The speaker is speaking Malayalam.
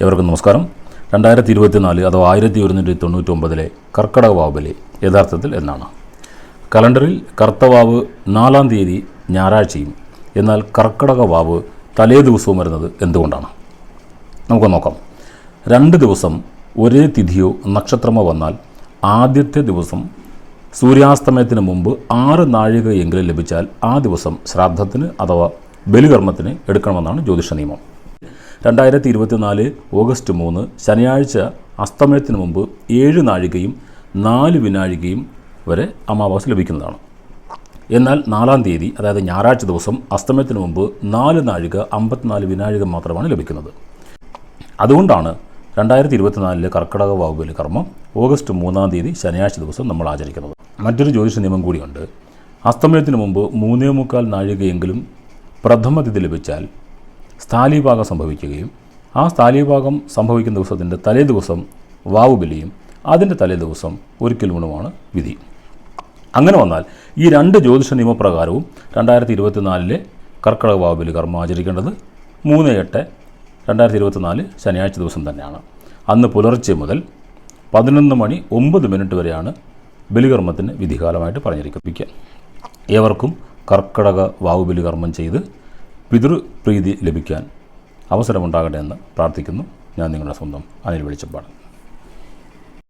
എവർക്കും നമസ്കാരം. രണ്ടായിരത്തി ഇരുപത്തിനാല് അഥവാ ആയിരത്തി ഒരുന്നൂറ്റി തൊണ്ണൂറ്റൊമ്പതിലെ കർക്കടക വാവലി യഥാർത്ഥത്തിൽ എന്നാണ്. കലണ്ടറിൽ കർത്തവാവ് നാലാം തീയതി ഞായറാഴ്ചയും എന്നാൽ കർക്കടക വാവ് തലേ ദിവസവും വരുന്നത് എന്തുകൊണ്ടാണ്? നമുക്ക് നോക്കാം. രണ്ട് ദിവസം ഒരേ തിഥിയോ നക്ഷത്രമോ വന്നാൽ ആദ്യത്തെ ദിവസം സൂര്യാസ്തമയത്തിന് മുമ്പ് ആറ് നാഴികയെങ്കിലും ലഭിച്ചാൽ ആ ദിവസം ശ്രാദ്ധത്തിന് അഥവാ ബലികർമ്മത്തിന് എടുക്കണമെന്നാണ് ജ്യോതിഷ നിയമം. രണ്ടായിരത്തി ഇരുപത്തിനാല് ഓഗസ്റ്റ് മൂന്ന് ശനിയാഴ്ച അസ്തമയത്തിന് മുമ്പ് ഏഴ് നാഴികയും നാല് വിനാഴികയും വരെ അമാവാസി ലഭിക്കുന്നതാണ്. എന്നാൽ നാലാം തീയതി അതായത് ഞായറാഴ്ച ദിവസം അസ്തമയത്തിന് മുമ്പ് നാല് നാഴിക അമ്പത്തിനാല് വിനാഴിക മാത്രമാണ് ലഭിക്കുന്നത്. അതുകൊണ്ടാണ് രണ്ടായിരത്തി ഇരുപത്തിനാലിലെ കർക്കിടക വാവുബലി കർമ്മം ഓഗസ്റ്റ് മൂന്നാം തീയതി ശനിയാഴ്ച ദിവസം നമ്മൾ ആചരിക്കുന്നത്. മറ്റൊരു ജ്യോതിഷ നിയമം കൂടിയുണ്ട്. അസ്തമയത്തിന് മുമ്പ് മൂന്നേ മുക്കാൽ നാഴികയെങ്കിലും പ്രഥമ തിഥി ലഭിച്ചാൽ സ്ഥാലീഭാഗം സംഭവിക്കുകയും ആ സ്ഥാലിഭാഗം സംഭവിക്കുന്ന ദിവസത്തിന്റെ തലേ ദിവസം വാവുബലിയും അതിന്റെ തലേ ദിവസം ഒരിക്കൽ ഊണുമാണ് വിധി. അങ്ങനെ വന്നാൽ ഈ രണ്ട് ജ്യോതിഷ നിയമപ്രകാരവും രണ്ടായിരത്തി ഇരുപത്തിനാലിലെ കർക്കിടക വാവുബലി കർമ്മം ആചരിക്കേണ്ടത് മൂന്ന് എട്ട് രണ്ടായിരത്തി ഇരുപത്തിനാല് ശനിയാഴ്ച ദിവസം തന്നെയാണ്. അന്ന് പുലർച്ചെ മുതൽ പതിനൊന്ന് മണി ഒമ്പത് മിനിറ്റ് വരെയാണ് ബലികർമ്മത്തിന് വിധികാലമായിട്ട് പറഞ്ഞിരിക്കുക ഏവർക്കും കർക്കിടക വാവുബലി കർമ്മം ചെയ്ത് പിതൃപ്രീതി ലഭിക്കാൻ അവസരമുണ്ടാകട്ടെ എന്ന് പ്രാർത്ഥിക്കുന്നു. ഞാൻ നിങ്ങളുടെ സ്വന്തം അനിൽ വെളിച്ചപ്പാട്.